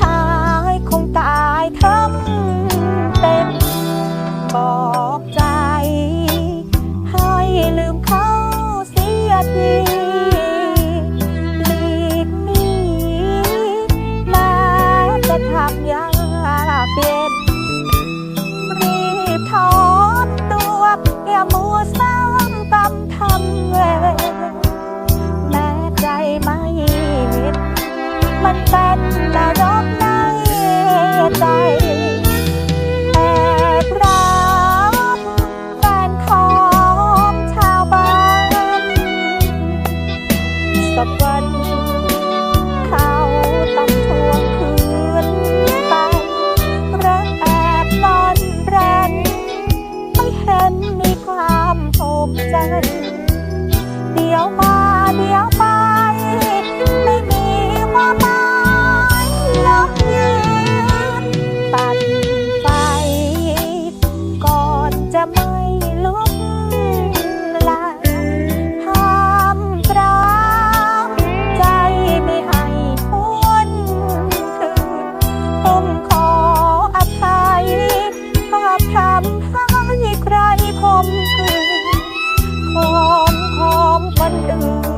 ท้ายคงตายทั้งเป็นบอกใจ ให้ลืมเขาเสียทีหลีกหนีแม้จะทำยากเย็นรีบถอนตัวอย่ามัวซ้ำกรรมทำเวแม้ใจไม่มิดมันเป็ สักวัน เขาต้องทวงคืนไปรักแอบซ่อนแร้นไม่เห็นมีความภูมิใจ เดี๋ยวมาเดี๋ยวไปำให้ใครคมคืนคอมคอมคนอื่น